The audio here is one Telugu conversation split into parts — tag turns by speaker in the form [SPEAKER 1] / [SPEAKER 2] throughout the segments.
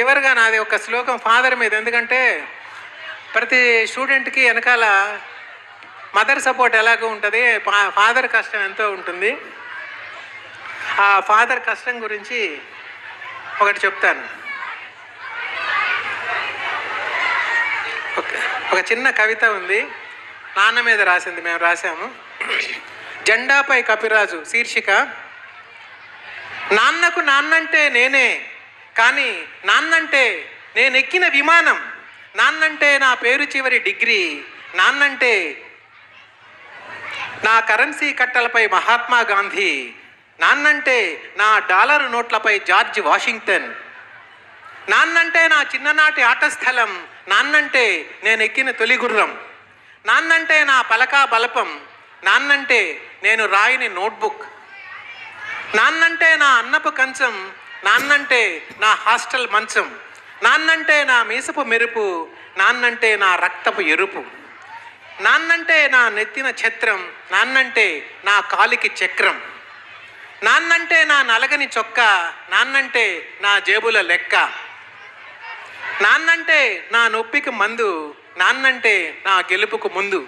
[SPEAKER 1] చివరిగా నాది ఒక శ్లోకం ఫాదర్ మీద. ఎందుకంటే ప్రతి స్టూడెంట్కి వెనకాల మదర్ సపోర్ట్ ఎలాగో ఉంటుంది ఫా- ఫాదర్ కష్టం ఎంతో ఉంటుంది. ఆ ఫాదర్ కష్టం గురించి ఒకటి చెప్తాను. ఒక- ఒక చిన్న కవిత ఉంది నాన్న మీద రాసింది మేము రాసాము జెండాపై కపిరాజు శీర్షిక నాన్నకు నాన్నంటే నేనే కానీ నాన్నంటే నేను ఎక్కిన విమానం నాన్నంటే నా పేరు చివరి డిగ్రీ నాన్నంటే నా కరెన్సీ కట్టలపై మహాత్మా గాంధీ నాన్నంటే నా డాలర్ నోట్లపై జార్జ్ వాషింగ్టన్. నాన్నంటే నా చిన్ననాటి ఆట స్థలం నాన్నంటే నేను ఎక్కిన తొలి గుర్రం నాన్నంటే నా పలకా బలపం నాన్నంటే నేను రాయని నోట్బుక్. నాన్నంటే నా అన్నపు కంచం నాన్నంటే నా హాస్టల్ మంచం నాన్నంటే నా మీసపు మెరుపు నాన్నంటే నా రక్తపు ఎరుపు నాన్నంటే నా నెత్తిన ఛత్రం నాన్నంటే నా కాలికి చక్రం నాన్నంటే నా నలగని చొక్క నాన్నంటే నా జేబుల లెక్క నాన్నంటే నా నొప్పికి మందు నాన్నంటే నా గెలుపుకు ముందు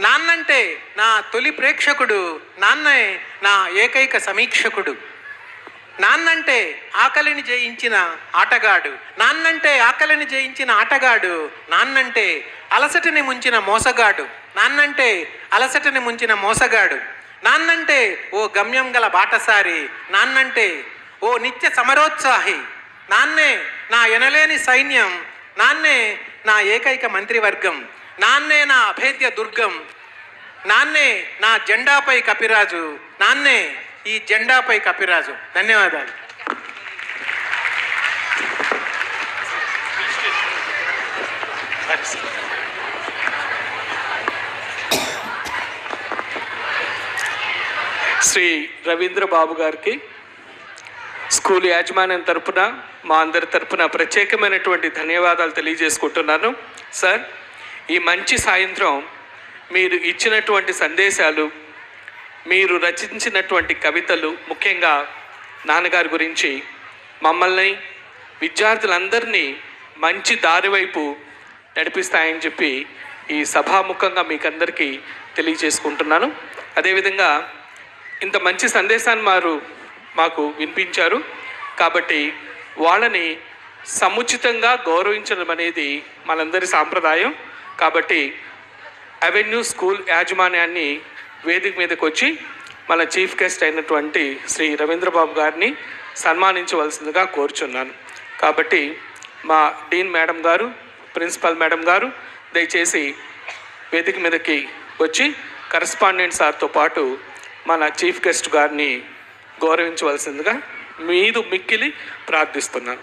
[SPEAKER 1] నాన్నంటే నా తొలి ప్రేక్షకుడు నాన్నే నా ఏకైక సమీక్షకుడు నాన్నంటే ఆకలిని జయించిన ఆటగాడు నాన్నంటే ఆకలిని జయించిన ఆటగాడు నాన్నంటే అలసటని ముంచిన మోసగాడు నాన్నంటే అలసటని ముంచిన మోసగాడు నాన్నంటే ఓ గమ్యం గల బాటసారి నాన్నంటే ఓ నిత్య సమరోత్సాహి నాన్నే నా ఎనలేని సైన్యం నాన్నే నా ఏకైక మంత్రివర్గం నాన్నే నా అభేద్య దుర్గం నాన్నే నా జెండాపై కపిరాజు నాన్నే ఈ జెండాపై కపిరాజు ధన్యవాదాలు.
[SPEAKER 2] శ్రీ రవీంద్ర బాబు గారికి స్కూల్ యాజమాన్యం తరపున మా అందరి తరపున ప్రత్యేకమైనటువంటి ధన్యవాదాలు తెలియజేసుకుంటున్నాను. సార్ ఈ మంచి సాయంత్రం మీరు ఇచ్చినటువంటి సందేశాలు మీరు రచించినటువంటి కవితలు ముఖ్యంగా నాన్నగారి గురించి మమ్మల్ని విద్యార్థులందరినీ మంచి దారి వైపు నడిపిస్తాయని చెప్పి ఈ సభాముఖంగా మీకందరికీ తెలియజేసుకుంటున్నాను. అదేవిధంగా ఇంత మంచి సందేశాన్ని వారు మాకు వినిపించారు. కాబట్టి వాళ్ళని సముచితంగా గౌరవించడం అనేది మనందరి సాంప్రదాయం. కాబట్టి అవెన్యూ స్కూల్ యాజమాన్యాన్ని వేదిక మీదకి వచ్చి మన చీఫ్ గెస్ట్ అయినటువంటి శ్రీ రవీంద్రబాబు గారిని సన్మానించవలసిందిగా కోరుచున్నాను. కాబట్టి మా డీన్ మేడం గారు ప్రిన్సిపల్ మేడం గారు దయచేసి వేదిక మీదకి వచ్చి కరస్పాండెంట్ సార్తో పాటు మన చీఫ్ గెస్ట్ గారిని గౌరవించవలసిందిగా మీదు మిక్కిలి ప్రార్థిస్తున్నాను.